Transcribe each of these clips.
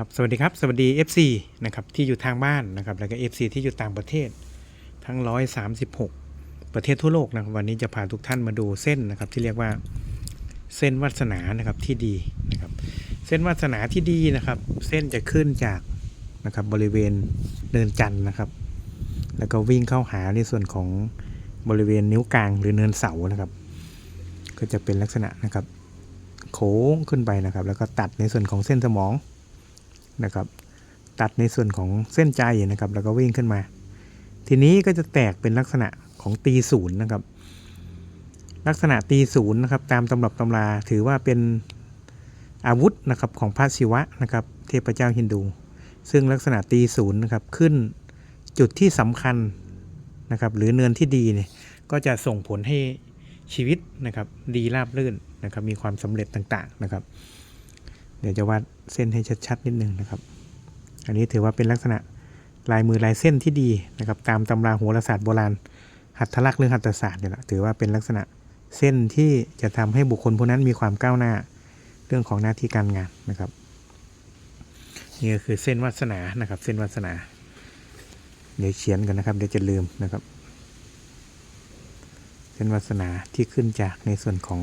ครับสวัสดีครับ สวัสดี FC นะครับที่อยู่ทางบ้านนะครับแล้วก็ FC ที่อยู่ต่างประเทศทั้ง 136 ประเทศทั่วโลกนะครับวันนี้จะพาทุกท่านมาดูเส้นนะครับที่เรียกว่าเส้นวาสนานะครับที่ดีนะครับเส้นวาสนาที่ดีนะครับ เส้นจะขึ้นจากนะครับบริเวณเนินจันทร์นะครับ แล้วก็วิ่งเข้าหาในส่วนของบริเวณนิ้วกลางหรือเนินเสานะครับ ก็จะเป็นลักษณะนะครับ โค้งขึ้นไปนะครับ แล้วก็ตัดในส่วนของเส้นสมอง นะครับ ตัดในส่วนของเส้นใจนะครับ แล้วก็วิ่งขึ้นมา ทีนี้ก็จะแตกเป็นลักษณะของตีศูนย์นะครับ ลักษณะตีศูนย์นะครับ ตามตำรับตำราถือว่าเป็นอาวุธนะครับของพระศิวะนะครับ เทพเจ้าฮินดู ซึ่งลักษณะตีศูนย์นะครับขึ้นจุดที่สำคัญนะครับ หรือเนินที่ดีเนี่ยก็จะส่งผลให้ชีวิตนะครับ ดีราบรื่นนะครับ มีความสำเร็จต่างๆนะครับ เดี๋ยวจะวาดเส้นให้ชัดๆนิดนึงนะครับ อันนี้ถือว่าเป็นลักษณะลายมือลายเส้นที่ดีนะครับตามตำราโหราศาสตร์โบราณ หัตถลักษณ์หรือหัตถศาสตร์เนี่ยแหละถือว่าเป็นลักษณะเส้นที่จะทำให้บุคคลผู้นั้นมีความก้าวหน้าเรื่องของหน้าที่การงานนะครับนี่ก็คือเส้นวาสนานะครับ เส้นวาสนา เดี๋ยวเขียนกันนะครับ เดี๋ยวจะลืมนะครับ เส้นวาสนาที่ขึ้นจากในส่วนของ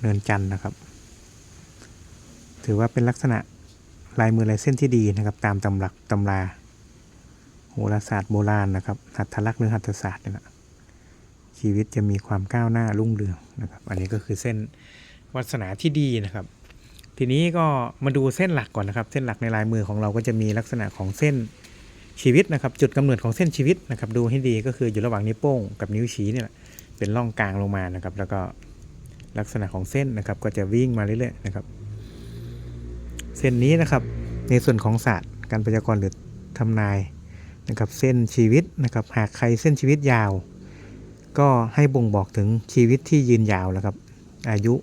เนินจันนะครับ ถือว่าเป็นลักษณะลายมือลายเส้นที่ดีนะครับ ตามตำรับตำราโหราศาสตร์โบราณนะครับ หัตถลักษณ์หรือหัตถศาสตร์เนี่ยนะชีวิตจะมีความก้าวหน้ารุ่งเรืองนะครับ อันนี้ก็คือเส้นวัสนาที่ดีนะครับ ทีนี้ก็มาดูเส้นหลักก่อนนะครับ เส้นหลักในลายมือของเราก็จะมีลักษณะของเส้นชีวิตนะครับ จุดกำเนิดของเส้นชีวิตนะครับ ดูให้ดีก็คืออยู่ระหว่างนิ้วโป้งกับนิ้วชี้เนี่ยแหละเป็นร่องกลางลงมานะครับ แล้วก็ ลักษณะของเส้นนะครับ ก็จะวิ่งมาเรื่อยๆนะครับ เส้นนี้นะครับ ในส่วนของศาสตร์ การพยากรณ์หรือทำนายนะครับ เส้นชีวิตนะครับ หากใครเส้นชีวิตยาว ก็ให้บ่งบอกถึงชีวิตที่ยืนยาวแล้วครับ อายุ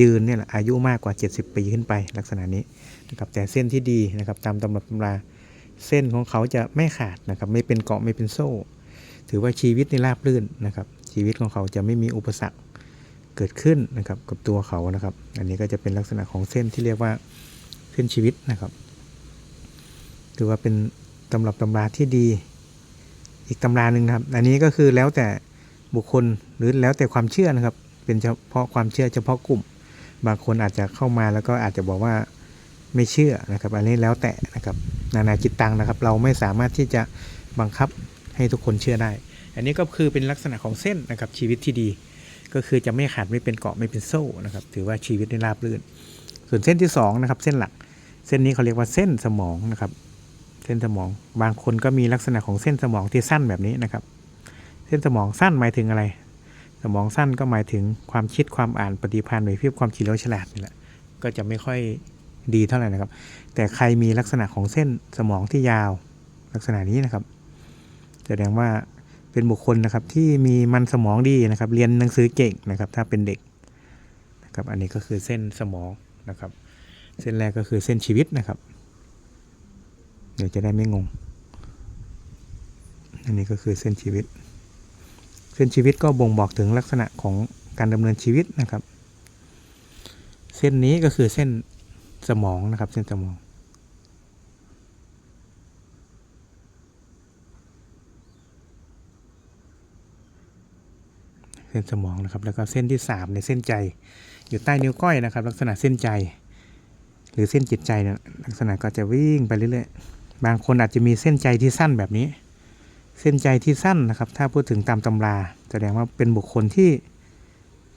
ยืนเนี่ยแหละอายุมากกว่า 70 ปีขึ้นไปลักษณะนี้นะครับ แต่เส้นที่ดีนะครับ ตามตำรับตำราเส้นของเขาจะไม่ขาดนะครับ ไม่เป็นเกาะไม่เป็นโซ่ ถือว่าชีวิตในราบรื่นนะครับ ชีวิตของเขาจะไม่มีอุปสรรค เกิดขึ้นนะครับกับตัวเขานะครับ อันนี้ก็จะเป็นลักษณะของเส้นที่เรียกว่าเส้นชีวิตนะครับถือว่าเป็นตำรับตำราที่ดีอีกตำราหนึ่งครับ อันนี้ก็คือแล้วแต่บุคคลหรือแล้วแต่ความเชื่อนะครับ เป็นเฉพาะความเชื่อเฉพาะกลุ่ม บางคนอาจจะเข้ามาแล้วก็อาจจะบอกว่าไม่เชื่อนะครับ อันนี้แล้วแต่นะครับนานาจิตตังนะครับ เราไม่สามารถที่จะบังคับให้ทุกคนเชื่อได้ อันนี้ก็คือเป็นลักษณะของเส้นนะครับชีวิตที่ดี ก็คือจะไม่ขาดไม่เป็นเกาะไม่เป็นโซ่นะครับ ถือว่าชีวิตได้ราบรื่น ส่วนเส้นที่2นะครับ เส้นหลัก เส้นนี้เขาเรียกว่าเส้นสมองนะครับ เส้นสมอง บางคนก็มีลักษณะของเส้นสมองที่สั้นแบบนี้นะครับ เส้นสมองสั้นหมายถึงอะไร สมองสั้นก็หมายถึงความคิดความอ่านปฏิภาณไหวพริบความเฉลียวฉลาดนี่แหละ ก็จะไม่ค่อยดีเท่าไหร่นะครับ แต่ใครมีลักษณะของเส้นสมองที่ยาวลักษณะนี้นะครับ แสดงว่า เป็นบุคคลนะครับที่มีมันสมองดีนะครับ เรียนหนังสือเก่งนะครับ ถ้าเป็นเด็กนะครับ อันนี้ก็คือเส้นสมองนะครับ เส้นแรกก็คือเส้นชีวิตนะครับ เดี๋ยวจะได้ไม่งง อันนี้ก็คือเส้นชีวิต เส้นชีวิตก็บ่งบอกถึงลักษณะของการดำเนินชีวิตนะครับ เส้นนี้ก็คือเส้นสมองนะครับ เส้นสมอง เส้นสมองนะครับ แล้วก็เส้นที่3ในเส้นใจ อยู่ใต้นิ้วก้อยนะครับ ลักษณะเส้นใจ หรือเส้นจิตใจเนี่ยลักษณะก็จะวิ่งไปเรื่อยๆบางคนอาจจะมีเส้นใจที่สั้นแบบนี้ เส้นใจที่สั้นนะครับ ถ้าพูดถึงตามตำราแสดงว่าเป็นบุคคลที่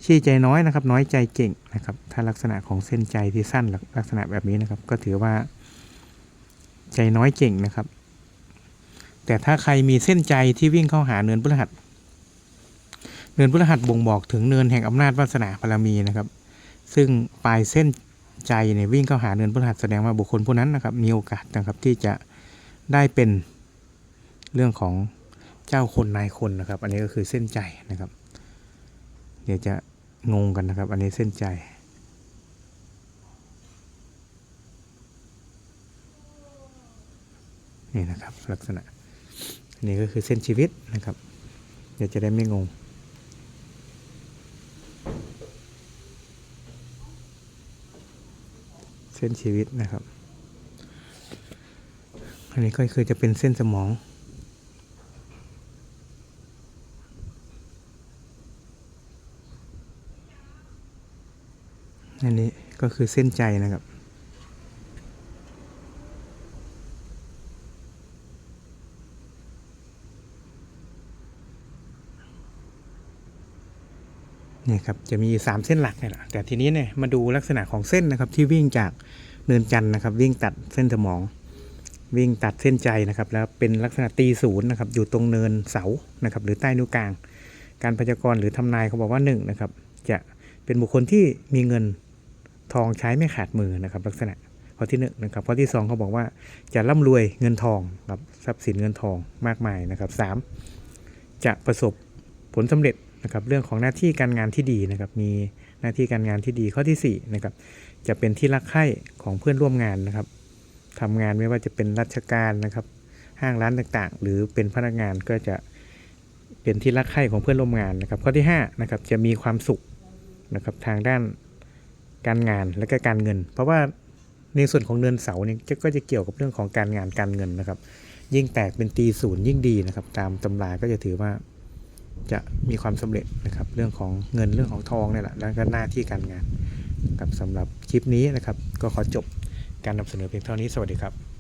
ชี้ใจน้อยนะครับ น้อยใจเก่งนะครับ ถ้าลักษณะของเส้นใจที่สั้นลักษณะแบบนี้นะครับ ก็ถือว่า ใจน้อยเก่งนะครับ แต่ถ้าใครมีเส้นใจที่วิ่งเข้าหาเนินพฤหัส เนินพฤหัสบ่งบอกถึงเนินแห่งอำนาจวาสนาบารมีนะครับ ซึ่งปลายเส้นใจเนี่ยวิ่งเข้าหาเนินพฤหัสแสดงว่าบุคคลผู้นั้นนะครับมีโอกาสนะครับที่จะได้เป็นเรื่องของเจ้าคนนายคนนะครับ อันนี้ก็คือเส้นใจนะครับ เดี๋ยวจะงงกันนะครับ อันนี้เส้นใจนี่นะครับลักษณะอันนี้ก็คือเส้นชีวิตนะครับเดี๋ยวจะได้ไม่งง เเส้นชีวิตนะครับ อันนี้ก็คือจะเป็นเส้นสมอง อันนี้ก็คือเส้นใจนะครับ นี่ครับจะมี 3 เส้นหลักเนี่ยแหละแต่ทีนี้เนี่ยมาดูลักษณะของเส้นนะครับที่วิ่งจากเนินจันนะครับ วิ่งตัดเส้นสมอง วิ่งตัดเส้นใจนะครับ แล้วเป็นลักษณะตีศูนย์นะครับอยู่ตรงเนินเสานะครับ หรือใต้นิ้วกลาง การพยากรณ์หรือทำนายเขาบอกว่าหนึ่งนะครับจะเป็นบุคคลที่มีเงินทองใช้ไม่ขาดมือนะครับ ลักษณะข้อที่หนึ่งนะครับข้อที่สองเขาบอกว่าจะร่ำรวยเงินทองครับทรัพย์สินเงินทองมากมายนะครับสามจะประสบผลสำเร็จ นะครับเรื่องของหน้าที่การงานที่ดีนะครับมีหน้าที่การงานที่ดีข้อที่สี่นะครับจะเป็นที่รักใคร่ของเพื่อนร่วมงานนะครับทำงานไม่ว่าจะเป็นราชการนะครับ ห้างร้านต่างๆ หรือเป็นพนักงานก็จะเป็นที่รักใคร่ของเพื่อนร่วมงานนะครับ ข้อที่5นะครับจะมีความสุขนะครับทางด้านการงานและก็การเงิน เพราะว่าในส่วนของเนินเสาเนี่ยก็จะเกี่ยวกับเรื่องของการงานการเงินนะครับ ยิ่งแตกเป็นตีศูนย์ยิ่งดีนะครับ ตามตำราก็จะถือว่า จะมีความสำเร็จนะครับ เรื่องของเงินเรื่องของทองเนี่ยแหละแล้วก็หน้าที่การงานครับสำหรับคลิปนี้นะครับ ก็ขอจบการนำเสนอเพียงเท่านี้สวัสดีครับ